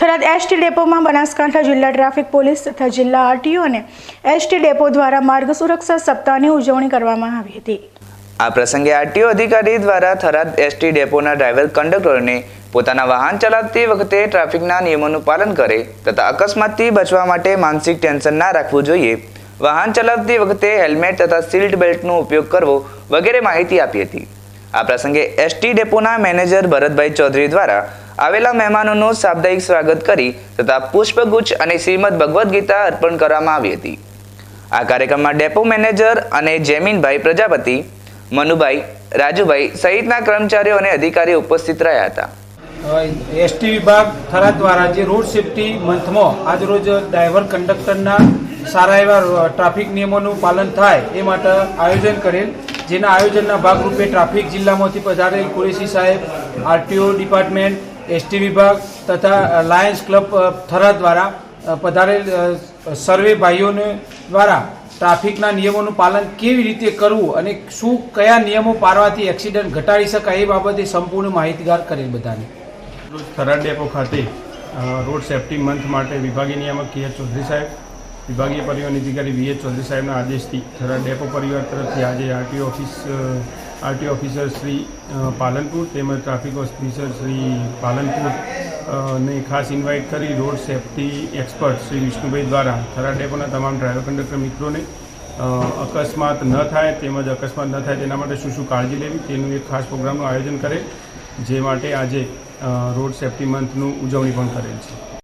Tharad ST ડેપોમાં Banaskantha જિલ્લા traffic police તથા જિલ્લા આરટીઓ અને એસટી ડેપો દ્વારા માર્ગ સુરક્ષા સપ્તાહની ઉજવણી કરવામાં આવી હતી. આ પ્રસંગે આરટીઓ અધિકારી દ્વારા થરાદ એસટી ડેપોના ડ્રાઈવર કંડક્ટરોને પોતાના વાહન ચલાવતી વખતે ટ્રાફિકના નિયમોનું પાલન કરે તથા અકસ્માતથી બચવા માટે માનસિક ટેન્શન ના રાખવું જોઈએ. વાહન ચલાવતી વખતે હેલ્મેટ તથા સીટ બેલ્ટનો ઉપયોગ કરવો વગેરે માહિતી આપી હતી. આ પ્રસંગે એસટી ડેપોના મેનેજર ભરતભાઈ ચૌધરી દ્વારા આવેલા મહેમાનોનું સાપ્તાહિક સ્વાગત કરી તથા પુષ્પગુચ્છ અને શ્રીમદ ભગવદ્ ગીતા અર્પણ કરવામાં આવી હતી. આ કાર્યક્રમમાં ડેપો મેનેજર અને જેમીનભાઈ પ્રજાપતિ, મનુભાઈ, રાજુભાઈ સહિતના કર્મચારીઓ અને અધિકારીઓ ઉપસ્થિત રહ્યા હતા. એસટી વિભાગ થરા દ્વારા જે રોડ સેફટી મંથમાં આજરોજ ડ્રાઈવર કંડક્ટરના સારા એવા ટ્રાફિક નિયમોનું પાલન થાય એ માટે આયોજન કરેલ. જેના આયોજનના ભાગરૂપે ટ્રાફિક જિલ્લામાંથી પધારેલ કુરેશી સાહેબ, આરટીઓ ડિપાર્ટમેન્ટ એસટી વિભાગ તથા લાયન્સ ક્લબ થરા દ્વારા પધારેલ સર્વે ભાઈઓને દ્વારા ટ્રાફિકના નિયમોનું પાલન કેવી રીતે કરવું અને શું, કયા નિયમો પાળવાથી એક્સિડન્ટ ઘટાડી શકાય એ બાબતે સંપૂર્ણ માહિતગાર કરેલ બધાને. રોજ થરાદ ડેપો ખાતે રોડ સેફટી મંથ માટે વિભાગીય નિયામક કે ચૌધરી સાહેબ, વિભાગીય પરિવહન અધિકારી વી એચ ચૌધરી સાહેબના આદેશથી થરાદ ડેપો પરિવાર તરફથી આજે RTO office RTO officer Shri Palanpur તેમજ ટ્રાફિક ઓફિસર શ્રી પાલનપુર ને ખાસ ઇન્વાઇટ કરી road safety expert Shri Vishnubhai દ્વારા. થરાદ ડેપોના તમામ ડ્રાઈવર કંડક્ટર મિત્રોને અકસ્માત ન થાય તેમજ અકસ્માત ન થાય તેના માટે શું શું કાળજી લેવી તેનું એક ખાસ પ્રોગ્રામનું આયોજન કરે, જે માટે આજે રોડ સેફટી મંથનું ઉજવણી પણ કરેલ છે.